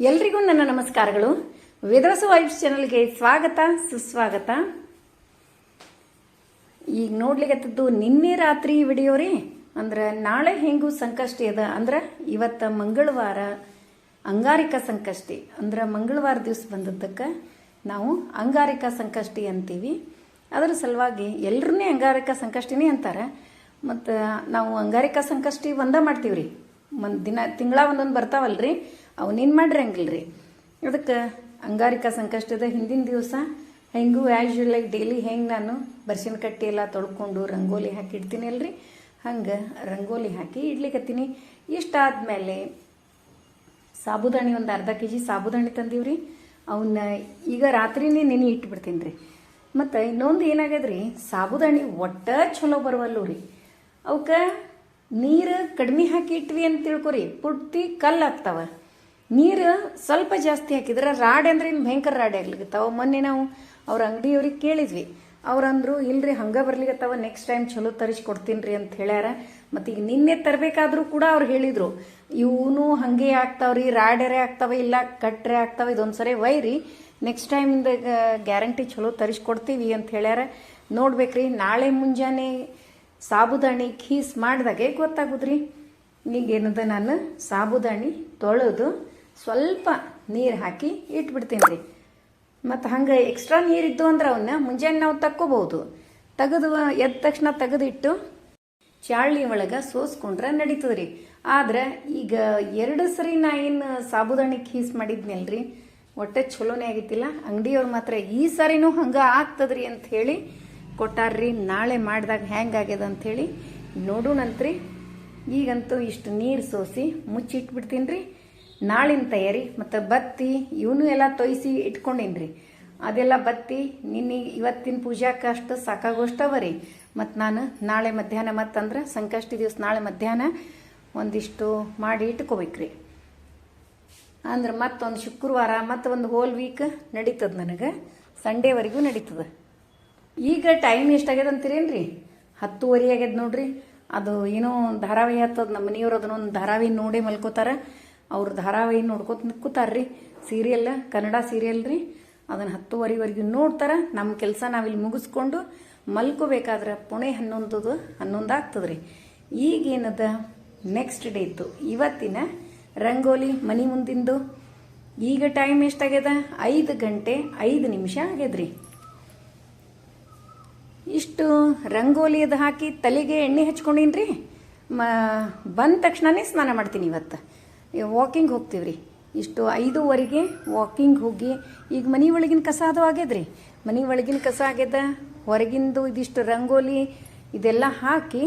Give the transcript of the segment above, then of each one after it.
ಎಲ್ರಿಗೂ ನನ್ನ ನಮಸ್ಕಾರಗಳು. ವೇದವಸ ವೈಫ್ಸ್ ಚಾನಲ್ಗೆ ಸ್ವಾಗತ, ಸುಸ್ವಾಗತ. ಈಗ ನೋಡ್ಲಿಕ್ಕತ್ತದ್ದು ನಿನ್ನೆ ರಾತ್ರಿ ವಿಡಿಯೋ ರೀ. ಅಂದ್ರೆ ನಾಳೆ ಹೆಂಗೂ ಸಂಕಷ್ಟಿ ಅದ. ಅಂದ್ರೆ ಇವತ್ತ ಮಂಗಳವಾರ ಅಂಗಾರಿಕ ಸಂಕಷ್ಟಿ. ಅಂದ್ರೆ ಮಂಗಳವಾರ ದಿವಸ ಬಂದದ್ದಕ್ಕೆ ನಾವು ಅಂಗಾರಿಕ ಸಂಕಷ್ಟಿ ಅಂತೀವಿ. ಅದರ ಸಲುವಾಗಿ ಎಲ್ಲರನ್ನೇ ಅಂಗಾರಿಕ ಸಂಕಷ್ಟಿನೇ ಅಂತಾರೆ. ಮತ್ತು ನಾವು ಅಂಗಾರಿಕ ಸಂಕಷ್ಟಿ ಒಂದ ಮಾಡ್ತೀವಿ ರೀ ಒಂದು ದಿನ, ತಿಂಗಳ ಒಂದೊಂದು ಬರ್ತಾವಲ್ರಿ. ಅವನೇನು ಮಾಡ್ರಿ ಹಂಗಿಲ್ರಿ ಅದಕ್ಕೆ ಅಂಗಾರಿಕಾ ಸಂಕಷ್ಟದ ಹಿಂದಿನ ದಿವಸ ಹೆಂಗೂ ಆ್ಯೂಶುವಲ್ ಲೈಕ್ ಡೈಲಿ ಹೆಂಗೆ ನಾನು ಬರ್ಸಿನ ಕಟ್ಟಿ ಎಲ್ಲ ತೊಳ್ಕೊಂಡು ರಂಗೋಲಿ ಹಾಕಿ ಇಡ್ತೀನಿ ಅಲ್ರಿ? ಹಂಗೆ ರಂಗೋಲಿ ಹಾಕಿ ಇಡ್ಲಿಕತ್ತೀನಿ. ಇಷ್ಟಾದ್ಮೇಲೆ ಸಾಬುದಾಣಿ ಒಂದು ಅರ್ಧ ಕೆ ಜಿ ಸಾಬುದಾಣಿ ತಂದೀವ್ರಿ. ಅವನ್ನ ಈಗ ರಾತ್ರಿನೇ ನೆನೆ ಇಟ್ಬಿಡ್ತೀನಿ ರೀ ಮತ್ತು ಇನ್ನೊಂದು ಏನಾಗ್ಯದ್ರಿ ಸಾಬುದಾಣಿ ಒಟ್ಟ ಚಲೋ ಬರವಲ್ಲು ರೀ ಅವಕ್ಕೆ ನೀರು ಕಡಿಮೆ ಹಾಕಿ ಇಟ್ವಿ ಅಂತ ತಿಳ್ಕೊರಿ. ಪುಟ್ಟಿ ಕಲ್ಲು ಆಗ್ತಾವ. ನೀರು ಸ್ವಲ್ಪ ಜಾಸ್ತಿ ಹಾಕಿದ್ರೆ ರಾಡ್ ಅಂದ್ರೆ ಇನ್ನು ಭಯಂಕರ ರಾಡ್ ಆಗ್ಲಿಕತ್ತಾವ ಮೊನ್ನೆ ನಾವು ಅವ್ರ ಅಂಗಡಿಯವ್ರಿಗೆ ಕೇಳಿದ್ವಿ. ಅವ್ರಂದ್ರು ಇಲ್ರಿ, ಹಂಗ ಬರ್ಲಿಕ್ಕತ್ತಾವ ನೆಕ್ಸ್ಟ್ ಟೈಮ್ ಚಲೋ ತರಿಸಿ ಕೊಡ್ತೀನಿ ರೀ ಅಂತ ಹೇಳ್ಯಾರ. ಮತ್ತು ಈಗ ನಿನ್ನೆ ತರಬೇಕಾದ್ರೂ ಕೂಡ ಅವ್ರು ಹೇಳಿದ್ರು. ಇವನು ಹಂಗೆ ಆಗ್ತಾವ್ರಿ ರಾಡೆರೆ ಆಗ್ತಾವ, ಇಲ್ಲ ಕಟ್ರೆ ಆಗ್ತಾವ, ಇದೊಂದ್ಸರಿ ವೈರಿ. ನೆಕ್ಸ್ಟ್ ಟೈಮಿಂದ ಗ್ಯಾರಂಟಿ ಚಲೋ ತರಿಸ್ಕೊಡ್ತೀವಿ ಅಂತ ಹೇಳ್ಯಾರ. ನೋಡ್ಬೇಕ್ರಿ, ನಾಳೆ ಮುಂಜಾನೆ ಸಾಬುದಾಣಿ ಖೀಸ್ ಮಾಡಿದಾಗೆ ಗೊತ್ತಾಗುದ್ರಿ. ಈಗೇನದ ನಾನು? ಸಾಬುದಾಣಿ ತೊಳೆದು ಸ್ವಲ್ಪ ನೀರು ಹಾಕಿ ಇಟ್ಬಿಡ್ತೀನಿ ರೀ. ಮತ್ತು ಹಂಗೆ ಎಕ್ಸ್ಟ್ರಾ ನೀರಿದ್ದು ಅಂದ್ರೆ ಅವನ್ನ ಮುಂಜಾನೆ ನಾವು ತಕ್ಕೋಬಹುದು. ತೆಗೆದು ಎದ್ದ ತಕ್ಷಣ ತೆಗೆದಿಟ್ಟು ಚಾಳ್ನಿ ಒಳಗೆ ಸೋಸ್ಕೊಂಡ್ರೆ ನಡೀತದ್ರಿ. ಆದ್ರೆ ಈಗ ಎರಡು ಸರಿ ನಾ ಏನು ಸಾಬುದಾಣಿ ಖೀಸ್ ಮಾಡಿದ್ನಲ್ರಿ ಒಟ್ಟೆ ಚಲೋನೇ ಆಗಿತ್ತಿಲ್ಲ. ಅಂಗಡಿಯವ್ರು ಮಾತ್ರ ಈ ಸರಿನೂ ಹಂಗೆ ಆಗ್ತದ್ರಿ ಅಂತ ಹೇಳಿ ಕೊಟ್ಟಾರ್ರಿ, ನಾಳೆ ಮಾಡಿದಾಗ ಹೆಂಗಾಗ್ಯದ ಅಂಥೇಳಿ ನೋಡೋಣಂತ್ರಿ. ಈಗಂತೂ ಇಷ್ಟು ನೀರು ಸೋಸಿ ಮುಚ್ಚಿಟ್ಬಿಡ್ತೀನಿ ರೀ. ನಾಳಿನ ತಯಾರಿ, ಮತ್ತು ಬತ್ತಿ ಇವನು ಎಲ್ಲ ತೊಯ್ಸಿ ಇಟ್ಕೊಂಡಿನ್ರಿ. ಅದೆಲ್ಲ ಬತ್ತಿ ನಿನ್ನೆ ಇವತ್ತಿನ ಪೂಜಾಕ್ಕೆ ಅಷ್ಟು ಸಾಕಾಗೋಷ್ಟವ ರೀ ಮತ್ತು ನಾನು ನಾಳೆ ಮಧ್ಯಾಹ್ನ ಮತ್ತಂದ್ರೆ ಸಂಕಷ್ಟಿ ದಿವಸ ನಾಳೆ ಮಧ್ಯಾಹ್ನ ಒಂದಿಷ್ಟು ಮಾಡಿ ಇಟ್ಕೋಬೇಕ್ರಿ. ಅಂದ್ರೆ ಮತ್ತೊಂದು ಶುಕ್ರವಾರ ಮತ್ತು ಒಂದು ಹೋಲ್ ವೀಕ್ ನಡೀತದೆ ನನಗೆ. ಸಂಡೇವರೆಗೂ ನಡೀತದೆ. ಈಗ ಟೈಮ್ ಎಷ್ಟಾಗ್ಯದ ಅಂತೀರೇನ್ರಿ? ಹತ್ತುವರೆ ಆಗ್ಯದ ನೋಡ್ರಿ. ಅದು ಏನೋ ಧಾರಾವಾಹಿ ಹತ್ತದ, ನಮ್ಮ ಮನೆಯವ್ರು ಅದನ್ನೊಂದು ಧಾರಾವಾಹಿ ನೋಡಿ ಮಲ್ಕೋತಾರ. ಅವ್ರ ಧಾರಾವಾಹಿ ನೋಡ್ಕೊತ ನಿಕ್ಕೋತಾರ್ರಿ. ಸೀರಿಯಲ್, ಕನ್ನಡ ಸೀರಿಯಲ್ ರೀ. ಅದನ್ನು ಹತ್ತುವರೆವರೆಗೂ ನೋಡ್ತಾರ. ನಮ್ಮ ಕೆಲಸ ನಾವಿಲ್ಲಿ ಮುಗಿಸ್ಕೊಂಡು ಮಲ್ಕೋಬೇಕಾದ್ರೆ ಪುಣೆ ಹನ್ನೊಂದು ಹನ್ನೊಂದು ಆಗ್ತದ್ರಿ. ಈಗೇನದ ನೆಕ್ಸ್ಟ್ ಡೇ ಇತ್ತು ಇವತ್ತಿನ ರಂಗೋಲಿ ಮನಿ ಮುಂದಿಂದು. ಈಗ ಟೈಮ್ ಎಷ್ಟಾಗ್ಯದ? ಐದು ಗಂಟೆ ಐದು ನಿಮಿಷ ಆಗ್ಯದ್ರಿ. ಇಷ್ಟು ರಂಗೋಲಿ ಅದು ಹಾಕಿ ತಲೆಗೆ ಎಣ್ಣೆ ಹಚ್ಕೊಂಡಿನ್ರಿ. ಮ, ಬಂದ ತಕ್ಷಣನೇ ಸ್ನಾನ ಮಾಡ್ತೀನಿ ಇವತ್ತು. ವಾಕಿಂಗ್ ಹೋಗ್ತೀವಿ ರೀ ಇಷ್ಟು ಐದೂವರೆಗೆ ವಾಕಿಂಗ್ ಹೋಗಿ, ಈಗ ಮನೆ ಒಳಗಿನ ಕಸ ಅದು ಆಗ್ಯದ್ರಿ. ಮನೆ ಒಳಗಿನ ಕಸ ಆಗ್ಯದ, ಹೊರಗಿಂದು ಇದಿಷ್ಟು ರಂಗೋಲಿ ಇದೆಲ್ಲ ಹಾಕಿ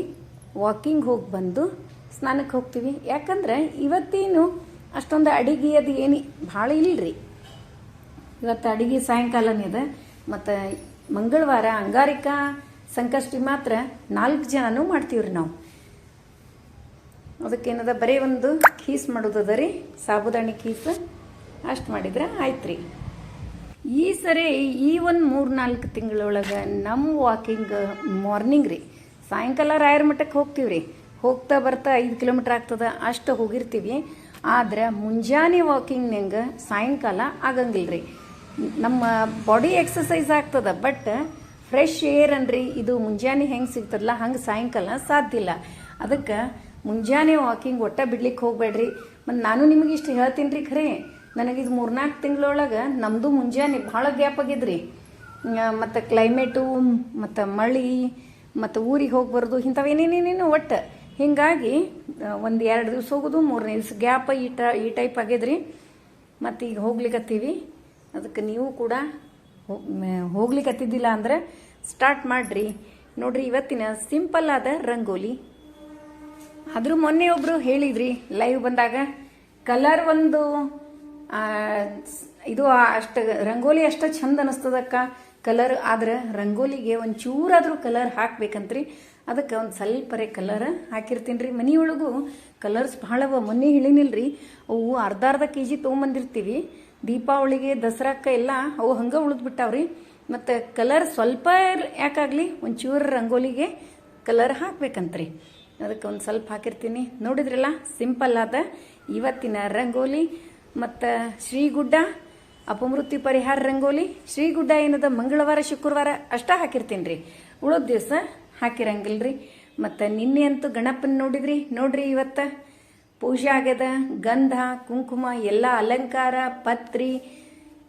ವಾಕಿಂಗ್ ಹೋಗಿ ಬಂದು ಸ್ನಾನಕ್ಕೆ ಹೋಗ್ತೀವಿ. ಯಾಕಂದ್ರೆ ಇವತ್ತೇನು ಅಷ್ಟೊಂದು ಅಡಿಗೆ ಅದು ಏನು ಭಾಳ ಇಲ್ಲರಿ ಇವತ್ತು ಅಡಿಗೆ ಸಾಯಂಕಾಲನೇ ಇದೆ ಮತ್ತು ಮಂಗಳವಾರ ಅಂಗಾರಿಕಾ ಸಂಕಷ್ಟಿ ಮಾತ್ರ ನಾಲ್ಕು ಜನನೂ ಮಾಡ್ತೀವ್ರಿ ನಾವು. ಅದಕ್ಕೇನದ, ಬರೀ ಒಂದು ಖೀಸ್ ಮಾಡೋದದ ರೀ, ಸಾಬುದಾಣಿ ಕೀಸ್. ಅಷ್ಟು ಮಾಡಿದ್ರೆ ಆಯ್ತು ರೀ ಈ ಸರಿ, ಈ ಒಂದು ಮೂರು ನಾಲ್ಕು ತಿಂಗಳೊಳಗೆ ನಮ್ಮ ವಾಕಿಂಗ್ ಮಾರ್ನಿಂಗ್ ರೀ, ಸಾಯಂಕಾಲ ರಾಯರ ಮಠಕ್ಕೆ ಹೋಗ್ತೀವಿ ರೀ. ಹೋಗ್ತಾ ಬರ್ತಾ ಐದು ಕಿಲೋಮೀಟ್ರ್ ಆಗ್ತದ, ಅಷ್ಟು ಹೋಗಿರ್ತೀವಿ. ಆದ್ರೆ ಮುಂಜಾನೆ ವಾಕಿಂಗ್ ನಂಗೆ ಸಾಯಂಕಾಲ ಆಗಂಗಿಲ್ಲ ರೀ. ನಮ್ಮ ಬಾಡಿ ಎಕ್ಸಸೈಸ್ ಆಗ್ತದೆ ಬಟ್ ಫ್ರೆಶ್ ಏರ್ ಅನ್ರಿ, ಇದು ಮುಂಜಾನೆ ಹೆಂಗೆ ಸಿಗ್ತದಲ್ಲ ಹಂಗೆ ಸಾಯಂಕಾಲ ಸಾಧ್ಯ ಇಲ್ಲ. ಅದಕ್ಕೆ ಮುಂಜಾನೆ ವಾಕಿಂಗ್ ಒಟ್ಟ ಬಿಡ್ಲಿಕ್ಕೆ ಹೋಗಬೇಡ್ರಿ. ಮತ್ತು ನಾನು ನಿಮಗೆ ಇಷ್ಟು ಹೇಳ್ತೀನಿ ರೀ ಖರೆ ನನಗಿದು ಮೂರ್ನಾಲ್ಕು ತಿಂಗಳೊಳಗೆ ನಮ್ಮದು ಮುಂಜಾನೆ ಭಾಳ ಗ್ಯಾಪ್ ಆಗಿದ್ರಿ. ಮತ್ತು ಕ್ಲೈಮೇಟು ಮತ್ತು ಮಳೆ, ಮತ್ತು ಊರಿಗೆ ಹೋಗಿ ಬರೋದು ಇಂಥವೇನೇನೇನೇನು ಒಟ್ಟು. ಹೀಗಾಗಿ ಒಂದು ಎರಡು ದಿವ್ಸ ಹೋಗೋದು, ಮೂರನೇ ದಿವ್ಸ ಗ್ಯಾಪ್ ಈ ಟ, ಈ ಟೈಪ್ ಆಗಿದ್ರಿ. ಮತ್ತು ಈಗ ಹೋಗ್ಲಿಕ್ಕತ್ತೀವಿ ಅದಕ್ಕೆ ನೀವು ಕೂಡ ಹೋಗ್ಲಿಕ್ಕತ್ತಿದ್ದಿಲ್ಲ ಅಂದ್ರೆ ಸ್ಟಾರ್ಟ್ ಮಾಡಿರಿ. ನೋಡ್ರಿ ಇವತ್ತಿನ ಸಿಂಪಲ್ ಆದ ರಂಗೋಲಿ. ಆದ್ರೂ ಮೊನ್ನೆ ಒಬ್ರು ಹೇಳಿದ್ರಿ ಲೈವ್ ಬಂದಾಗ ಕಲರ್ ಒಂದು ಇದು ಅಷ್ಟು ರಂಗೋಲಿ ಅಷ್ಟ ಚಂದ ಅನಿಸ್ತದಕ್ಕ ಕಲರ್ ಆದ್ರೆ ರಂಗೋಲಿಗೆ ಒಂದು ಚೂರಾದ್ರೂ ಕಲರ್ ಹಾಕ್ಬೇಕಂತ್ರಿ. ಅದಕ್ಕೆ ಒಂದು ಸ್ವಲ್ಪರೇ ಕಲರ್ ಹಾಕಿರ್ತೀನಿ ರೀ ಮನೆಯೊಳಗೂ ಕಲರ್ಸ್ ಭಾಳ ಅವ ಮೊನ್ನೆ ಹೇಳಿನಿಲ್ರಿ, ಅವು ಅರ್ಧ ಅರ್ಧ ಕೆ ಜಿ ತೊಗೊಂಬಂದಿರ್ತೀವಿ. ದೀಪಾವಳಿಗೆ, ದಸರಾಕ್ಕೆ ಎಲ್ಲ ಅವು ಹಂಗೆ ಉಳಿದ್ಬಿಟ್ಟಾವ್ರಿ. ಮತ್ತು ಕಲರ್ ಸ್ವಲ್ಪ ಯಾಕಾಗಲಿ ಒಂಚೂರು ರಂಗೋಲಿಗೆ ಕಲರ್ ಹಾಕ್ಬೇಕಂತ್ರಿ. ಅದಕ್ಕೆ ಒಂದು ಸ್ವಲ್ಪ ಹಾಕಿರ್ತೀನಿ. ನೋಡಿದ್ರಲ್ಲ? ಸಿಂಪಲ್ ಆದ ಇವತ್ತಿನ ರಂಗೋಲಿ ಮತ್ತು ಶ್ರೀಗುಡ್ಡ ಅಪಮೃತ್ಯು ಪರಿಹಾರ ರಂಗೋಲಿ. ಶ್ರೀಗುಡ್ಡ ಏನದ ಮಂಗಳವಾರ, ಶುಕ್ರವಾರ ಅಷ್ಟ ಹಾಕಿರ್ತೀನಿ ರೀ ಉಳಿದ ದಿವಸ ಹಾಕಿರಂಗಿಲ್ರಿ. ಮತ್ತು ನಿನ್ನೆ ಅಂತೂ ಗಣಪನ ನೋಡಿದ್ರಿ? ನೋಡ್ರಿ ಇವತ್ತು ಪೂಜೆ ಆಗ್ಯದ. ಗಂಧ, ಕುಂಕುಮ, ಎಲ್ಲ ಅಲಂಕಾರ, ಪತ್ರಿ,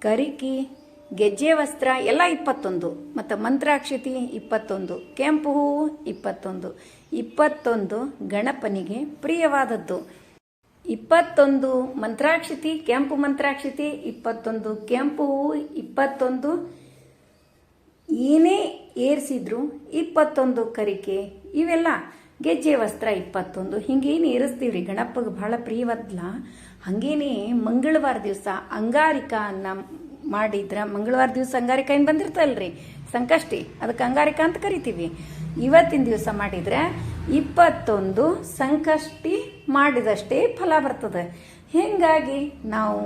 ಕರಿಕಿ ಗೆಜ್ಜೆ ವಸ್ತ್ರ ಎಲ್ಲ ಇಪ್ಪತ್ತೊಂದು, ಮತ್ತು ಮಂತ್ರಾಕ್ಷತಿ ಇಪ್ಪತ್ತೊಂದು, ಕೆಂಪು ಹೂವು ಇಪ್ಪತ್ತೊಂದು. ಇಪ್ಪತ್ತೊಂದು ಗಣಪನಿಗೆ ಪ್ರಿಯವಾದದ್ದು. ಇಪ್ಪತ್ತೊಂದು ಮಂತ್ರಾಕ್ಷತಿ, ಕೆಂಪು ಮಂತ್ರಾಕ್ಷತಿ, ಇಪ್ಪತ್ತೊಂದು ಕೆಂಪು ಹೂವು ಇಪ್ಪತ್ತೊಂದು ಏನೇ ಏರಿಸಿದ್ರು ಇಪ್ಪತ್ತೊಂದು ಕರಿಕೆ ಇವೆಲ್ಲ. ಗೆಜ್ಜೆ ವಸ್ತ್ರ ಇಪ್ಪತ್ತೊಂದು, ಹಿಂಗೇನು ಏರಿಸ್ತೀವ್ರಿ. ಗಣಪಗೆ ಬಹಳ ಪ್ರಿಯವದ್ಲ. ಹಂಗೇನೆ ಮಂಗಳವಾರ ದಿವಸ ಅಂಗಾರಿಕ ನಮ್ ಮಾಡಿದ್ರ ಮಂಗಳವಾರ ದಿವಸ ಅಂಗಾರಿಕಾ ಏನು ಬಂದಿರ್ತಲ್ರಿ? ಸಂಕಷ್ಟಿ. ಅದಕ್ಕೆ ಅಂಗಾರಿಕಾ ಅಂತ ಕರಿತೀವಿ. ಇವತ್ತಿನ ದಿವಸ ಮಾಡಿದ್ರೆ ಇಪ್ಪತ್ತೊಂದು ಸಂಕಷ್ಟಿ ಮಾಡಿದಷ್ಟೇ ಫಲ ಬರ್ತದೆ. ಹಿಂಗಾಗಿ ನಾವು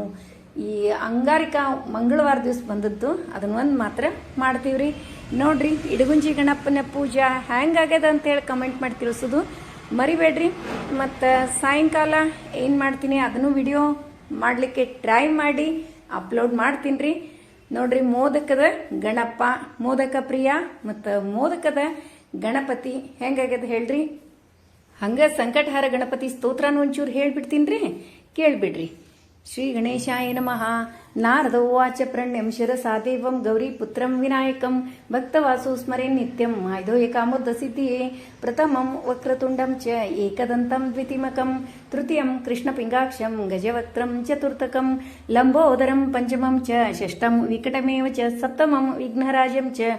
ಈ ಅಂಗಾರಿಕಾ ಮಂಗಳವಾರ ದಿವಸ ಬಂದದ್ದು ಅದನ್ನ ಒಂದು ಮಾತ್ರ ಮಾಡ್ತೀವ್ರಿ. ನೋಡ್ರಿ, ಇಡಗುಂಜಿ ಗಣಪನ ಪೂಜಾ ಅಂತ ಹೇಳಿ ಕಮೆಂಟ್ ಮಾಡಿ ತಿಳಿಸೋದು. ಮರಿಬೇಡ್ರಿ. ಮತ್ತು ಸಾಯಂಕಾಲ ಏನು ಮಾಡ್ತೀನಿ ಅದನ್ನು ವಿಡಿಯೋ ಮಾಡಲಿಕ್ಕೆ ಟ್ರೈ ಮಾಡಿ. ಅಪ್ಲೋಡ್ ಮಾಡ್ತೀನಿ ರೀ ನೋಡ್ರಿ, ಮೋದಕದ ಗಣಪ ಮೋದಕ ಪ್ರಿಯ ಮತ್ತು ಮೋದಕದ ಗಣಪತಿ. ಹೆಂಗಾಗ್ಯದ ಹೇಳ್ರಿ? ಹಂಗ ಸಂಕಟಹಾರ ಗಣಪತಿ ಸ್ತೋತ್ರನ ಒಂಚೂರು ಹೇಳ್ಬಿಡ್ತೀನಿ ರೀ ಕೇಳ್ಬಿಡ್ರಿ. శ్రీ గణేశాయ నమ నారద ఉవాచ ప్రణ్యం శిరసా దేవం గౌరీపుత్రం వినాయకం భక్తవాసు స్మరే నిత్యం ఆయుధోయకామోద సిద్ధియే ప్రథమం వక్రతుండం చ ఏకదంతం ద్వితిమకం తృతీయం కృష్ణపింగాక్షం గజవక్త్రం చతుర్థకం లంబోదరం పంచమం చ షష్టం వికటమేవ చ సప్తమం విఘ్నరాజం చ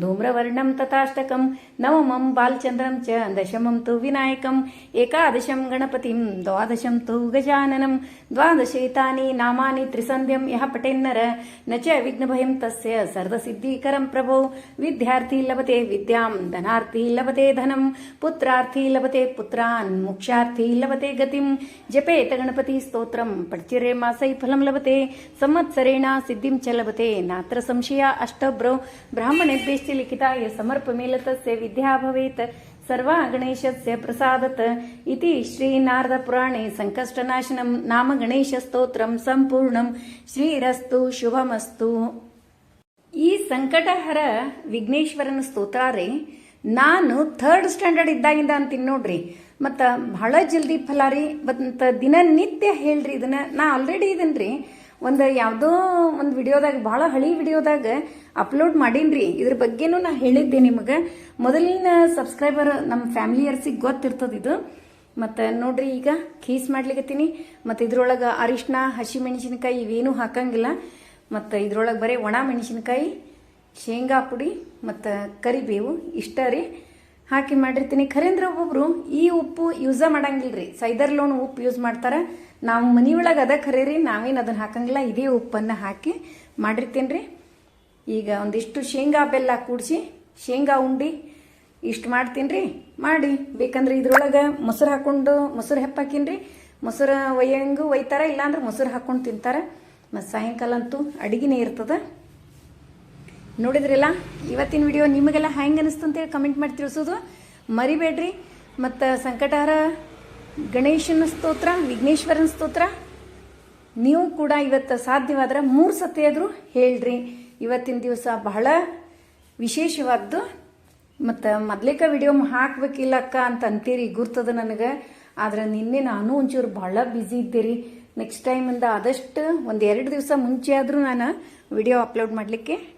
धूम्रवर्णं तथाष्टकं नवमं बालचन्द्रं च दशमं तु विनायकम् एकादशं गणपतिं द्वादशं तु गजाननं द्वादशैतानि नामानि त्रिसन्ध्यं यः पठेन्नर न च विघ्नभयं तस्य सर्वसिद्धिकरं प्रभो विद्यार्थी लभते विद्यां धनार्थी लभते धनं पुत्रार्थी लभते पुत्रान् मोक्षार्थी लभते गतिं जपेत गणपति स्तोत्रं पठचिरे मासै फलं लभते संवत्सरेण सिद्धिं च लभते नात्र संशया अष्टभ्रो ब्राह्मणेभ्यश्च ಅಷ್ಟಬ್ರೋ ಲಿಖಿತಾಯ ಲಿಖಿತಾಯ ಸಮರ್ಪಮೇಲತಸ್ಯ ವಿದ್ಯಾ ಭವೇತ್. ಸರ್ವ ಗಣೇಶಸ್ಯ ಪ್ರಸಾದತ್. ಇತಿ ಶ್ರೀ ನಾರದ ಪುರಾಣೆ ಸಂಕಷ್ಟನಾಶನಂ. ನಾಮ ಗಣೇಶ ಸ್ತೋತ್ರಂ ಸಂಪೂರ್ಣಂ. ಶ್ರೀರಸ್ತು ಶುಭಮಸ್ತು. ಈ ಸಂಕಟಹರ ವಿಘ್ನೇಶ್ವರನ ಸ್ತೋತ್ರಾರೆ ನಾನು ಥರ್ಡ್ ಸ್ಟ್ಯಾಂಡರ್ಡ್ ಇದ್ದಾಗಿಂದ ಅಂತೀನಿ ನೋಡ್ರಿ. ಮತ್ತ ಬಹಳ ಜಲ್ದಿ ಫಲಾರಿ ಮತ್ತು ದಿನನಿತ್ಯ ಹೇಳ್ರಿ ಇದನ್ನ. ನಾ ಆಲ್ರೆಡಿ ಇದನ್ರಿ. ಒಂದು ಯಾವುದೋ ಒಂದು ವಿಡಿಯೋದಾಗ, ಭಾಳ ಹಳಿ ವಿಡಿಯೋದಾಗ ಅಪ್ಲೋಡ್ ಮಾಡೀನ್ರಿ. ಇದ್ರ ಬಗ್ಗೆನೂ ನಾ ಹೇಳಿದ್ದೆ ನಿಮಗೆ. ಮೊದಲಿನ ಸಬ್ಸ್ಕ್ರೈಬರ್ ನಮ್ಮ ಫ್ಯಾಮಿಲಿಯರ್ಸಿಗೆ ಗೊತ್ತಿರ್ತದೆ ಇದು. ಮತ್ತು ನೋಡ್ರಿ ಈಗ ಖೀಸ್ ಮಾಡ್ಲಿಕತ್ತೀನಿ. ಮತ್ತು ಇದ್ರೊಳಗೆ ಅರಿಶಿನ ಹಸಿಮೆಣಸಿನಕಾಯಿ ಇವೇನೂ ಹಾಕಂಗಿಲ್ಲ. ಮತ್ತು ಇದ್ರೊಳಗೆ ಬರೀ ಒಣ ಮೆಣಸಿನಕಾಯಿ, ಶೇಂಗಾ ಪುಡಿ, ಮತ್ತು ಕರಿಬೇವು ಇಷ್ಟ ರೀ. ಹಾಕಿ ಮಾಡಿರ್ತೀನಿ. ಖರೇಂದ್ರ, ಒಬ್ಬೊಬ್ರು ಈ ಉಪ್ಪು ಯೂಸ ಮಾಡಂಗಿಲ್ಲ ರೀ ಸೈದರ್ ಲೋನ್ ಉಪ್ಪು ಯೂಸ್ ಮಾಡ್ತಾರೆ. ನಾವು ಮನಿ ಒಳಗೆ ಅದ ಖರೆ ರೀ ನಾವೇನು ಅದನ್ನು ಹಾಕಂಗಿಲ್ಲ. ಇದೇ ಉಪ್ಪನ್ನು ಹಾಕಿ ಮಾಡಿರ್ತೀನಿ ರೀ ಈಗ ಒಂದಿಷ್ಟು ಶೇಂಗಾ ಬೆಲ್ಲ ಕೂಡಿಸಿ, ಶೇಂಗಾ ಉಂಡಿ ಇಷ್ಟು ಮಾಡ್ತೀನಿ ರೀ ಮಾಡಿ, ಬೇಕಂದ್ರೆ ಇದ್ರೊಳಗೆ ಮೊಸರು ಹಾಕೊಂಡು ಮೊಸರು ಹೆಪ್ಪಾಕಿನಿ ರೀ ಮೊಸರು ಒಯ್ಯಂಗು ಒಯ್ತಾರ, ಇಲ್ಲಾಂದ್ರೆ ಮೊಸರು ಹಾಕೊಂಡು ತಿಂತಾರೆ. ಮತ್ತು ಸಾಯಂಕಾಲ ಅಂತೂ ಅಡಿಗೆನೇ ಇರ್ತದೆ. ನೋಡಿದ್ರಲ್ಲ? ಇವತ್ತಿನ ವಿಡಿಯೋ ನಿಮಗೆಲ್ಲ ಹೆಂಗೆ ಅನಿಸ್ತು ಅಂತೇಳಿ ಕಮೆಂಟ್ ಮಾಡಿ ತಿಳಿಸೋದು. ಮರಿಬೇಡ್ರಿ. ಮತ್ತು ಸಂಕಟಹಾರ ಗಣೇಶನ ಸ್ತೋತ್ರ, ವಿಘ್ನೇಶ್ವರನ ಸ್ತೋತ್ರ, ನೀವು ಕೂಡ ಇವತ್ತು ಸಾಧ್ಯವಾದ್ರೆ ಮೂರು ಸತಿ ಆದರೂ ಹೇಳ್ರಿ. ಇವತ್ತಿನ ದಿವಸ ಬಹಳ ವಿಶೇಷವಾದ್ದು. ಮತ್ತು ಮೊದ್ಲೇಕ ವಿಡಿಯೋ ಹಾಕ್ಬೇಕಿಲ್ಲಕ್ಕ ಅಂತ ಅಂತೀರಿ, ಗುರ್ತದ ನನಗೆ. ಆದ್ರೆ ನಿನ್ನೆ ನಾನು ಒಂಚೂರು ಭಾಳ ಬ್ಯುಸಿ ಇದ್ದೀರಿ. ನೆಕ್ಸ್ಟ್ ಟೈಮಿಂದ ಆದಷ್ಟು ಒಂದು ಎರಡು ದಿವಸ ಮುಂಚೆ ಆದರೂ ನಾನು ವಿಡಿಯೋ ಅಪ್ಲೋಡ್ ಮಾಡಲಿಕ್ಕೆ